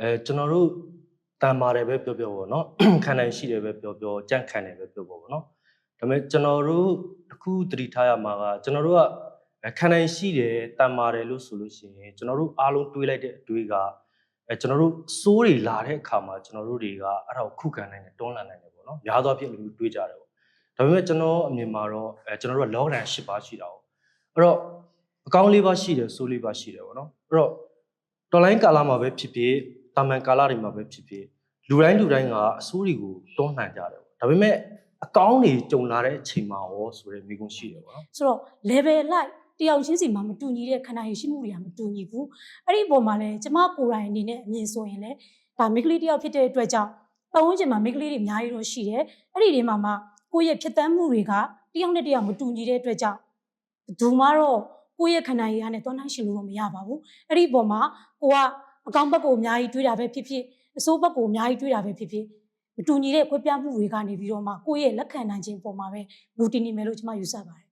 အဲကျွန်တော်တို့တန်ပါတယ်ပဲပြောပြောပေါ့နော်ခံနိုင်ရှိတယ်ပဲပြောပြောကြန့်ခံတယ်ပဲပြောပြောပေါ့နော်ဒါပေမဲ့ကျွန်တော်တို့တစ်ခုသတိထားရမှာကကျွန်တော်တို့ကအဲခံနိုင်ရှိတယ်တန်ပါတယ်လို့ဆိုလို့ရှိရင်ကျွန်တော်တို့အားလုံးတွေးလိုက်တဲ့အတွေးကအဲကျွန်တော်တို့စိုးတွေလာတဲ့အခါမှာကျွန်တော်တို့တွေကအဲ့ဒါကိုခုခံနိုင်တယ်တွန်းလှန်နိုင်တယ်ပေါ့နော်များသောအားဖြင့်လူတွေးကြတယ်ပေါ့ဒါပေမဲ့ကျွန်တော်အမြင်မှာတော့အဲကျွန်တော်တို့ကလောကဓာတ်၈ပါးရှိတာပေါ့အဲ့တော့အကောင်းလေးပါးရှိတယ်ဆိုးလေးပါးရှိတယ်ပေါ့နော်အဲ့တော့တော်လိုင်းကာလမှာပဲဖြစ်ဖြစ် တာမန်ကာလတွေမှာပဲဖြစ်ဖြစ်လူတိုင်းလူတိုင်းကအစိုးတွေကိုတွန်းလှန်ကြတယ်ပေါ့ဒါပေမဲ့အကောင်းတွေကြုံလာတဲ့အချိန်မှာရောဆိုတဲ့မိကုန်းရှိတယ်ပေါ့နော်ဆိုတော့ level လိုက်တယောက်ချင်းစီမှာမတူညီတဲ့ခန္ဓာရည်ရှိမှုတွေကမတူညီဘူးအဲ့ဒီအပေါ်မှာလည်းကျမကိုယ်တိုင်အနေနဲ့အမြင်ဆိုရင်လည်းဒါမိန်းကလေးတယောက်ဖြစ်တဲ့အတွက်ကြောင့်ပတ်ဝန်းကျင်မှာမိန်းကလေးတွေအများကြီးတော့ရှိတယ်အဲ့ဒီတွေမှာမှကိုယ့်ရဲ့ဖြစ်တမ်းမှုတွေကတယောက်နဲ့တယောက်မတူညီတဲ့အတွက်ကြောင့်ဘယ်သူမှတော့ကိုယ့်ရဲ့ခန္ဓာရည်ကနေသွားနိုင်ရှင်လို့တော့မရပါဘူးအဲ့ဒီအပေါ်မှာကိုက အကောင်ဘက်ကိုအများကြီးတွေးတာပဲဖြစ်ဖြစ်အစိုးဘက်ကိုအများကြီးတွေးတာပဲဖြစ်ဖြစ်မတူညီတဲ့ခွဲပြားမှုတွေကနေပြီးတော့မှကိုယ့်ရဲ့လက်ခံနိုင်ခြင်းပုံမှာပဲဘူတီနီမယ်လို့ကျွန်မယူဆပါတယ်